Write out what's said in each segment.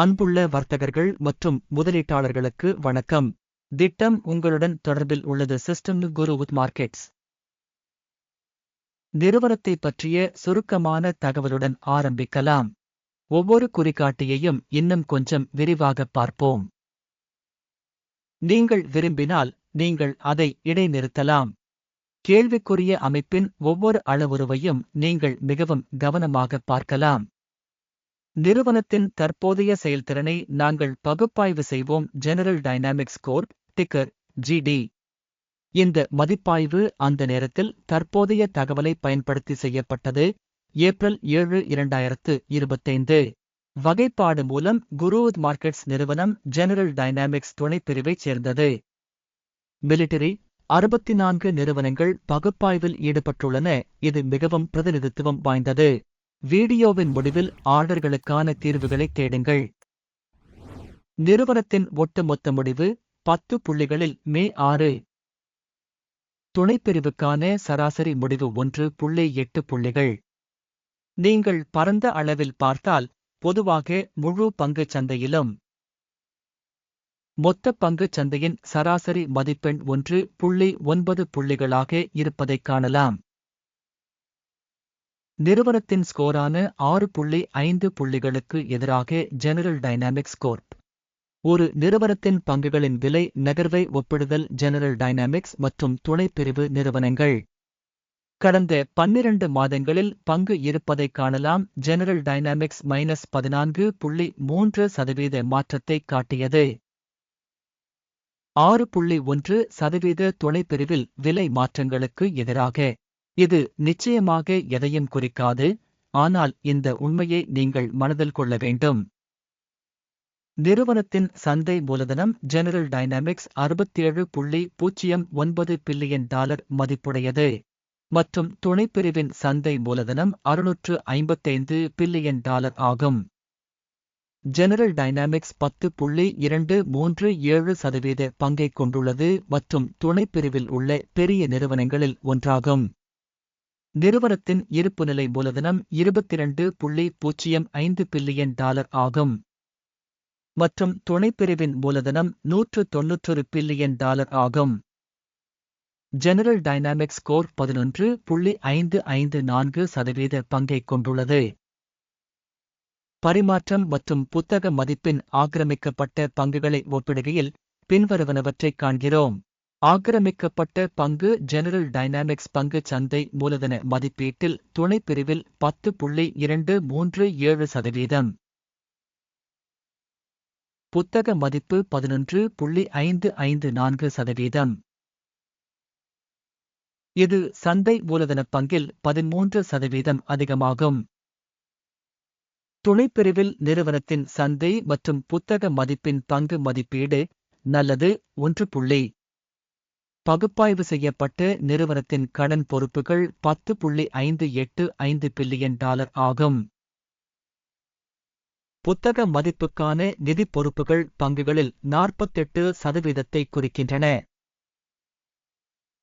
அன்புள்ள வர்த்தகர்கள் மற்றும் முதலீட்டாளர்களுக்கு வணக்கம். திட்டம் உங்களுடன் தொடர்பில் உள்ளது. சிஸ்டம் குரு வித் மார்க்கெட்ஸ் நிறுவனத்தை பற்றிய சுருக்கமான தகவலுடன் ஆரம்பிக்கலாம். ஒவ்வொரு குறிகாட்டியையும் இன்னும் கொஞ்சம் விரிவாக பார்ப்போம். நீங்கள் விரும்பினால் நீங்கள் அதை இடைநிறுத்தலாம். கேள்விக்குரிய அமைப்பின் ஒவ்வொரு அளவுருவையும் நீங்கள் மிகவும் கவனமாக பார்க்கலாம். நிறுவனத்தின் தற்போதைய செயல்திறனை நாங்கள் பகுப்பாய்வு செய்வோம். General Dynamics Corp ticker GD இந்த மதிப்பாய்வு அந்த நேரத்தில் தற்போதைய தகவலை பயன்படுத்தி செய்யப்பட்டது. ஏப்ரல் ஏழு இரண்டாயிரத்து இருபத்தைந்து. வகைப்பாடு மூலம் குரூத் மார்க்கெட்ஸ் நிறுவனம் ஜெனரல் டைனாமிக்ஸ் துணைப்பிரிவைச் சேர்ந்தது. மிலிட்டரி அறுபத்தி நான்கு நிறுவனங்கள் பகுப்பாய்வில் ஈடுபட்டுள்ளன. இது மிகவும் பிரதிநிதித்துவம் வாய்ந்தது. வீடியோவின் முடிவில் ஆர்டர்களுக்கான தீர்வுகளை தேடுங்கள். நிறுவனத்தின் ஒட்டுமொத்த முடிவு பத்து புள்ளிகளில் மே ஆறு. துணைப்பிரிவுக்கான சராசரி முடிவு ஒன்று புள்ளி எட்டு புள்ளிகள். நீங்கள் பரந்த அளவில் பார்த்தால் பொதுவாக முழு பங்குச் சந்தையிலும். மொத்த பங்குச் சந்தையின் சராசரி மதிப்பெண் ஒன்று புள்ளி ஒன்பது புள்ளிகளாக இருப்பதைக் காணலாம். நிறுவனத்தின் ஸ்கோரான ஆறு புள்ளி ஐந்து புள்ளிகளுக்கு எதிராக ஜெனரல் டைனாமிக்ஸ் கோர்ப் ஒரு நிறுவனத்தின் பங்குகளின் விலை நகர்வை ஒப்பிடுதல் ஜெனரல் டைனாமிக்ஸ் மற்றும் துணைப்பிரிவு நிறுவனங்கள். கடந்த பன்னிரண்டு மாதங்களில் பங்கு இருப்பதைக் காணலாம் ஜெனரல் டைனாமிக்ஸ் மைனஸ் பதினான்கு புள்ளி மூன்று சதவீத மாற்றத்தை காட்டியது. ஆறு புள்ளி ஒன்று சதவீத துணைப்பிரிவில் விலை மாற்றங்களுக்கு எதிராக இது நிச்சயமாக எதையும் குறிக்காது ஆனால் இந்த உண்மையை நீங்கள் மனதில் கொள்ள வேண்டும். நிறுவனத்தின் சந்தை மூலதனம் ஜெனரல் டைனாமிக்ஸ் அறுபத்தேழு புள்ளி பூஜ்ஜியம் ஒன்பது பில்லியன் டாலர் மதிப்புடையது. மற்றும் துணைப்பிரிவின் சந்தை மூலதனம் அறுநூற்று ஐம்பத்தைந்து பில்லியன் டாலர் ஆகும். ஜெனரல் டைனாமிக்ஸ் பத்து புள்ளி இரண்டு மூன்று ஏழு சதவீத பங்கைக் கொண்டுள்ளது மற்றும் துணைப்பிரிவில் உள்ள பெரிய நிறுவனங்களில் ஒன்றாகும். நிறுவனத்தின் இருப்பு நிலை மூலதனம் இருபத்திரண்டு புள்ளி பூஜ்ஜியம் ஐந்து பில்லியன் டாலர் ஆகும். மற்றும் துணைப்பிரிவின் மூலதனம் நூற்று தொன்னூற்றொரு பில்லியன் டாலர் ஆகும். ஜெனரல் டைனாமிக்ஸ் கோர் பதினொன்று புள்ளி ஐந்து ஐந்து நான்கு சதவீத பங்கைக் கொண்டுள்ளது. பரிமாற்றம் மற்றும் புத்தக மதிப்பின் ஆக்கிரமிக்கப்பட்ட பங்குகளை ஒப்பிடுகையில் பின்வருவனவற்றைக் காண்கிறோம். ஆக்கிரமிக்கப்பட்ட பங்கு ஜெனரல் டைனாமிக்ஸ் பங்கு சந்தை மூலதன மதிப்பீட்டில் துணைப்பிரிவில் பத்து புள்ளி இரண்டு மூன்று ஏழு சதவீதம். புத்தக மதிப்பு பதினொன்று புள்ளி ஐந்து ஐந்து நான்கு சதவீதம். இது சந்தை மூலதன பங்கில் பதிமூன்று சதவீதம் அதிகமாகும். துணைப்பிரிவில் நிறுவனத்தின் சந்தை மற்றும் புத்தக மதிப்பின் பங்கு மதிப்பீடு நல்லது ஒன்று புள்ளி பகுப்பாய்வு செய்யப்பட்ட நிறுவனத்தின் கடன் பொறுப்புகள் பத்து புள்ளி ஐந்து எட்டு ஐந்து பில்லியன் டாலர் ஆகும். புத்தக மதிப்புக்கான நிதி பொறுப்புகள் பங்குகளில் நாற்பத்தெட்டு சதவீதத்தை குறிக்கின்றன.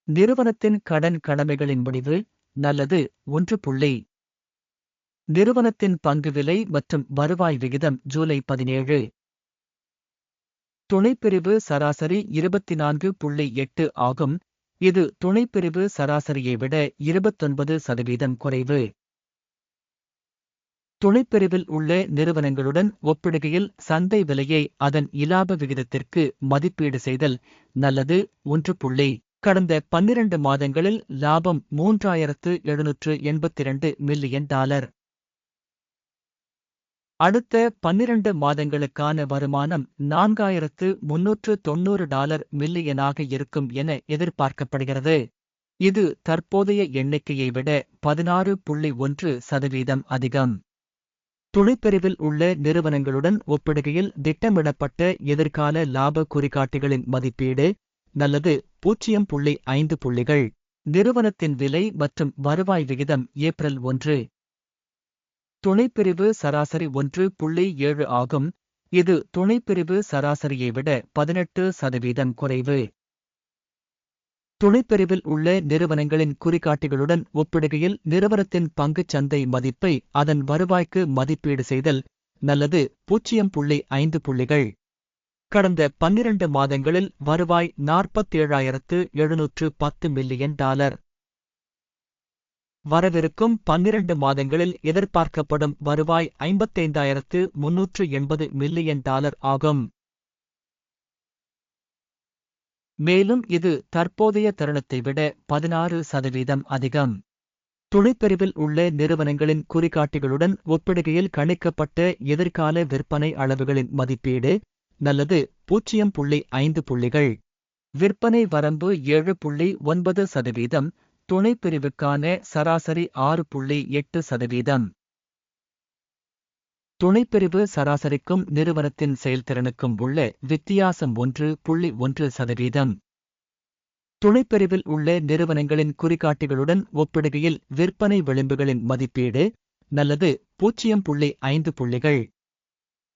நிறுவனத்தின் கடன் கடமைகளின் முடிவு நல்லது ஒன்று புள்ளி. நிறுவனத்தின் பங்கு விலை மற்றும் வருவாய் விகிதம் ஜூலை பதினேழு. துணைப்பிரிவு சராசரி இருபத்தி நான்கு புள்ளி எட்டு ஆகும். இது துணைப்பிரிவு சராசரியை விட இருபத்தொன்பது சதவீதம் குறைவு. துணைப்பிரிவில் உள்ள நிறுவனங்களுடன் ஒப்பிடுகையில் சந்தை விலையை அதன் இலாப விகிதத்திற்கு மதிப்பீடு செய்தல் நல்லது. ஒன்று புள்ளி கடந்த பன்னிரண்டு மாதங்களில் லாபம் மூன்றாயிரத்து எழுநூற்று எண்பத்தி இரண்டு மில்லியன் டாலர். அடுத்த பன்னிரண்டு மாதங்களுக்கான வருமானம் நான்காயிரத்து முன்னூற்று தொன்னூறு டாலர் மில்லியனாக இருக்கும் என எதிர்பார்க்கப்படுகிறது. இது தற்போதைய எண்ணிக்கையை விட பதினாறு புள்ளி ஒன்று சதவீதம் அதிகம். துணைப்பிரிவில் உள்ள நிறுவனங்களுடன் ஒப்பிடுகையில் திட்டமிடப்பட்ட எதிர்கால லாப குறிகாட்டிகளின் மதிப்பீடு நல்லது பூஜ்ஜியம் புள்ளி ஐந்து புள்ளிகள். நிறுவனத்தின் விலை மற்றும் வருவாய் விகிதம் ஏப்ரல் ஒன்று. துணைப்பிரிவு சராசரி ஒன்று புள்ளி ஏழு ஆகும். இது துணைப்பிரிவு சராசரியை விட பதினெட்டு சதவீதம் குறைவு. துணைப்பிரிவில் உள்ள நிறுவனங்களின் குறிகாட்டிகளுடன் ஒப்பிடுகையில் நிறுவனத்தின் பங்குச் சந்தை மதிப்பை அதன் வருவாய்க்கு மதிப்பீடு செய்தல் நல்லது. பூஜ்ஜியம் புள்ளி ஐந்து புள்ளிகள். கடந்த பன்னிரண்டு மாதங்களில் வருவாய் நாற்பத்தேழாயிரத்து எழுநூற்று பத்து மில்லியன் டாலர். வரவிருக்கும் பன்னிரண்டு மாதங்களில் எதிர்பார்க்கப்படும் வருவாய் ஐம்பத்தைந்தாயிரத்து முன்னூற்று எண்பது மில்லியன் டாலர் ஆகும். மேலும் இது தற்போதைய தருணத்தை விட பதினாறு சதவீதம் அதிகம். துணைப்பிரிவில் உள்ள நிறுவனங்களின் குறிகாட்டிகளுடன் ஒப்பிடுகையில் கணிக்கப்பட்ட எதிர்கால விற்பனை அளவுகளின் மதிப்பீடு நல்லது பூஜ்ஜியம் புள்ளி ஐந்து புள்ளிகள். விற்பனை வரம்பு ஏழு புள்ளி ஒன்பது சதவீதம் துணைப்பிரிவுக்கான சராசரி ஆறு புள்ளி எட்டு சதவீதம். துணைப்பிரிவு சராசரிக்கும் நிறுவனத்தின் செயல்திறனுக்கும் உள்ள வித்தியாசம் ஒன்று புள்ளி ஒன்று சதவீதம். துணைப்பிரிவில் உள்ள நிறுவனங்களின் குறிகாட்டிகளுடன் ஒப்பிடுகையில் விற்பனை விளிம்புகளின் மதிப்பீடு நல்லது பூஜ்ஜியம் புள்ளி ஐந்து புள்ளிகள்.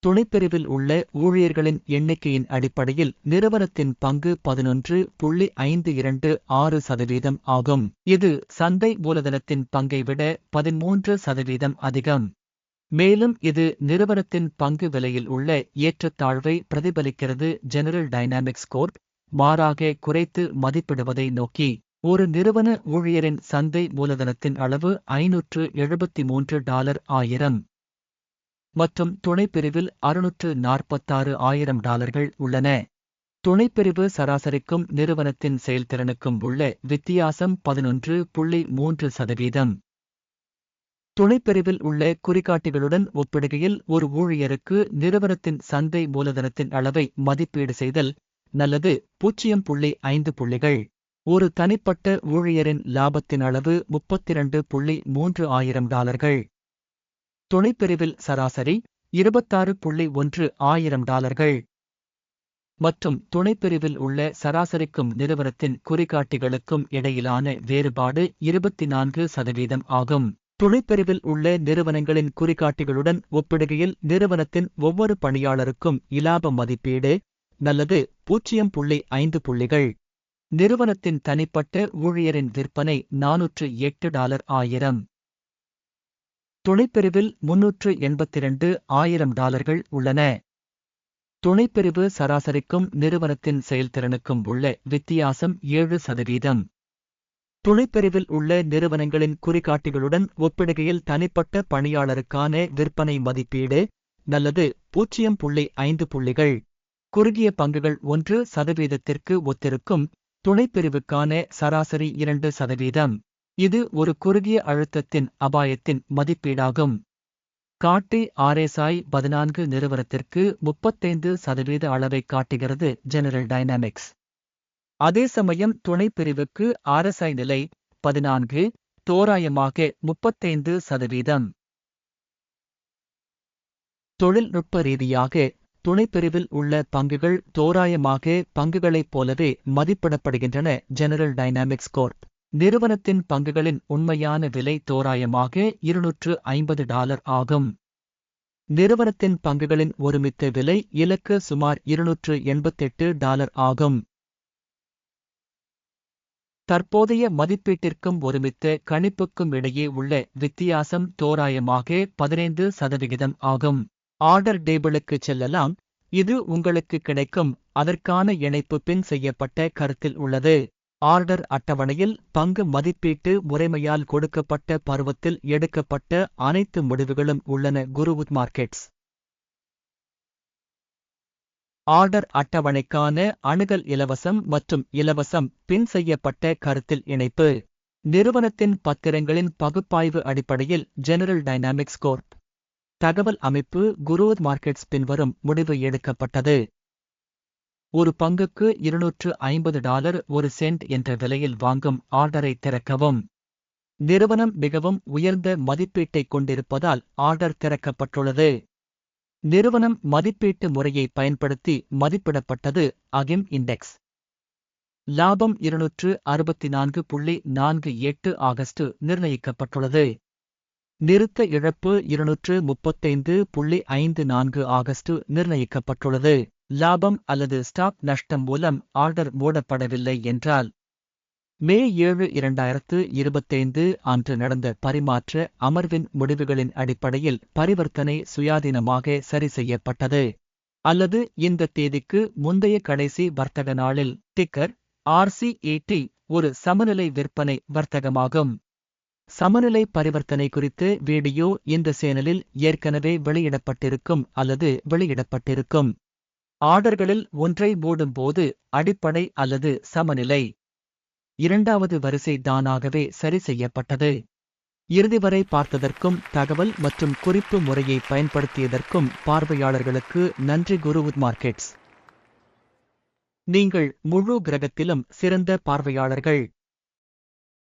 துணைப்பிரிவில் உள்ள ஊழியர்களின் எண்ணிக்கையின் அடிப்படையில் நிறுவனத்தின் பங்கு பதினொன்று புள்ளி ஐந்து இரண்டு ஆறு சதவீதம் ஆகும். இது சந்தை மூலதனத்தின் பங்கை விட பதிமூன்று சதவீதம் அதிகம். மேலும் இது நிறுவனத்தின் பங்கு விலையில் உள்ள ஏற்றத்தாழ்வை பிரதிபலிக்கிறது. ஜெனரல் டைனாமிக்ஸ் கோர்ப் மாறாக குறைத்து மதிப்பிடுவதை நோக்கி ஒரு நிறுவன ஊழியரின் சந்தை மூலதனத்தின் அளவு ஐநூற்று எழுபத்தி மூன்று டாலர் ஆயிரம். மற்றும் துணைப்பிரிவில் அறுநூற்று நாற்பத்தாறு ஆயிரம் டாலர்கள் உள்ளன. துணைப்பிரிவு சராசரிக்கும் நிறுவனத்தின் செயல்திறனுக்கும் உள்ள வித்தியாசம் பதினொன்று புள்ளி மூன்று சதவீதம். துணைப்பிரிவில் உள்ள குறிகாட்டிகளுடன் ஒப்பிடுகையில் ஒரு ஊழியருக்கு நிறுவனத்தின் சந்தை மூலதனத்தின் அளவை மதிப்பீடு செய்தல் நல்லது பூஜ்ஜியம் புள்ளி ஐந்து புள்ளிகள். ஒரு தனிப்பட்ட ஊழியரின் லாபத்தின் அளவு முப்பத்திரண்டு புள்ளி மூன்று ஆயிரம் டாலர்கள். துணைப்பிரிவில் சராசரி இருபத்தாறு புள்ளி ஒன்று ஆயிரம் டாலர்கள். மற்றும் துணைப்பிரிவில் உள்ள சராசரிக்கும் நிறுவனத்தின் குறிகாட்டிகளுக்கும் இடையிலான வேறுபாடு இருபத்தி நான்கு சதவீதம் ஆகும். துணைப்பிரிவில் உள்ள நிறுவனங்களின் குறிகாட்டிகளுடன் ஒப்பிடுகையில் நிறுவனத்தின் ஒவ்வொரு பணியாளருக்கும் இலாப மதிப்பீடு நல்லது பூஜ்ஜியம் புள்ளி ஐந்து புள்ளிகள். நிறுவனத்தின் தனிப்பட்ட ஊழியரின் விற்பனை நானூற்று எட்டு டாலர் ஆயிரம். துணைப்பிரிவில் முன்னூற்று எண்பத்திரண்டு ஆயிரம் டாலர்கள் உள்ளன. துணைப்பிரிவு சராசரிக்கும் நிறுவனத்தின் செயல்திறனுக்கும் உள்ள வித்தியாசம் ஏழு சதவீதம். துணைப்பிரிவில் உள்ள நிறுவனங்களின் குறிகாட்டிகளுடன் ஒப்பிடுகையில் தனிப்பட்ட பணியாளருக்கான விற்பனை மதிப்பீடு நல்லது பூஜ்ஜியம் புள்ளி ஐந்து புள்ளிகள். குறுகிய பங்குகள் ஒன்று சதவீதத்திற்கு ஒத்திருக்கும். துணைப்பிரிவுக்கான சராசரி இரண்டு சதவீதம். இது ஒரு குறுகிய அழுத்தத்தின் அபாயத்தின் மதிப்பீடாகும். காட்டி ஆர்எஸ்ஐ பதினான்கு நிறுவனத்திற்கு முப்பத்தைந்து சதவீத அளவை காட்டுகிறது ஜெனரல் டைனாமிக்ஸ் அதே சமயம் துணைப்பிரிவுக்கு ஆர்எஸ்ஐ நிலை பதினான்கு தோராயமாக முப்பத்தைந்து சதவீதம். தொழில்நுட்ப ரீதியாக துணைப்பிரிவில் உள்ள பங்குகள் தோராயமாக பங்குகளைப் போலவே மதிப்பிடப்படுகின்றன ஜெனரல் டைனாமிக்ஸ் கோர்ப் நிறுவனத்தின் பங்குகளின் உண்மையான விலை தோராயமாக இருநூற்று ஐம்பது டாலர் ஆகும். நிறுவனத்தின் பங்குகளின் ஒருமித்த விலை இலக்கு சுமார் இருநூற்று எண்பத்தெட்டு டாலர் ஆகும். தற்போதைய மதிப்பீட்டிற்கும் ஒருமித்த கணிப்புக்கும் இடையே உள்ள வித்தியாசம் தோராயமாக பதினைந்து சதவிகிதம் ஆகும். ஆர்டர் டேபிளுக்கு செல்லலாம். இது உங்களுக்கு கிடைக்கும். அதற்கான இணைப்பு பின் செய்யப்பட்ட கருத்தில் உள்ளது. ஆர்டர் அட்டவணையில் பங்கு மதிப்பீட்டு முறைமையால் கொடுக்கப்பட்ட பருவத்தில் எடுக்கப்பட்ட அனைத்து முடிவுகளும் உள்ளன குருவுத் மார்க்கெட்ஸ். ஆர்டர் அட்டவணைக்கான அணுகல் இலவசம் மற்றும் இலவசம் பின் செய்யப்பட்ட கருத்தில் இணைப்பு. நிறுவனத்தின் பத்திரங்களின் பகுப்பாய்வு அடிப்படையில் ஜெனரல் டைனாமிக்ஸ் கோர்ப் தகவல் அமைப்பு குரோத் மார்க்கெட்ஸ் பின்வரும் முடிவு எடுக்கப்பட்டது. ஒரு பங்குக்கு இருநூற்று ஐம்பது டாலர் ஒரு சென்ட் என்ற விலையில் வாங்கும் ஆர்டரை திறக்கவும். நிறுவனம் மிகவும் உயர்ந்த மதிப்பீட்டைக் கொண்டிருப்பதால் ஆர்டர் திறக்கப்பட்டுள்ளது. நிறுவனம் மதிப்பீட்டு முறையை பயன்படுத்தி மதிப்பிடப்பட்டது அகிம் இண்டெக்ஸ். லாபம் இருநூற்று அறுபத்தி நான்கு புள்ளி நான்கு எட்டு ஆகஸ்ட் நிர்ணயிக்கப்பட்டுள்ளது. நிறுத்த இழப்பு இருநூற்று முப்பத்தைந்து புள்ளி ஐந்து நான்கு ஆகஸ்ட் நிர்ணயிக்கப்பட்டுள்ளது. லாபம் அல்லது ஸ்டாக் நஷ்டம் மூலம் ஆர்டர் மூடப்படவில்லை என்றால் மே ஏழு இரண்டாயிரத்து இருபத்தைந்து அன்று நடந்த பரிமாற்ற அமர்வின் முடிவுகளின் அடிப்படையில் பரிவர்த்தனை சுயாதீனமாக சரி செய்யப்பட்டது. அல்லது இந்த தேதிக்கு முந்தைய கடைசி வர்த்தக நாளில் டிக்கர் ஆர்சிஏடி ஒரு சமநிலை விற்பனை வர்த்தகமாகும். சமநிலை பரிவர்த்தனை குறித்து வீடியோ இந்த சேனலில் ஏற்கனவே வெளியிடப்பட்டிருக்கும் அல்லது வெளியிடப்பட்டிருக்கும். ஆர்டர்களில் ஒன்றை மூடும்போது அடிப்படை அல்லது சமநிலை. இரண்டாவது வரிசை தானாகவே சரி செய்யப்பட்டது. இறுதி வரை பார்த்ததற்கும் தகவல் மற்றும் குறிப்பு முறையை பயன்படுத்தியதற்கும் பார்வையாளர்களுக்கு நன்றி குருவுத் மார்க்கெட்ஸ் நீங்கள் முழு கிரகத்திலும் சிறந்த பார்வையாளர்கள்.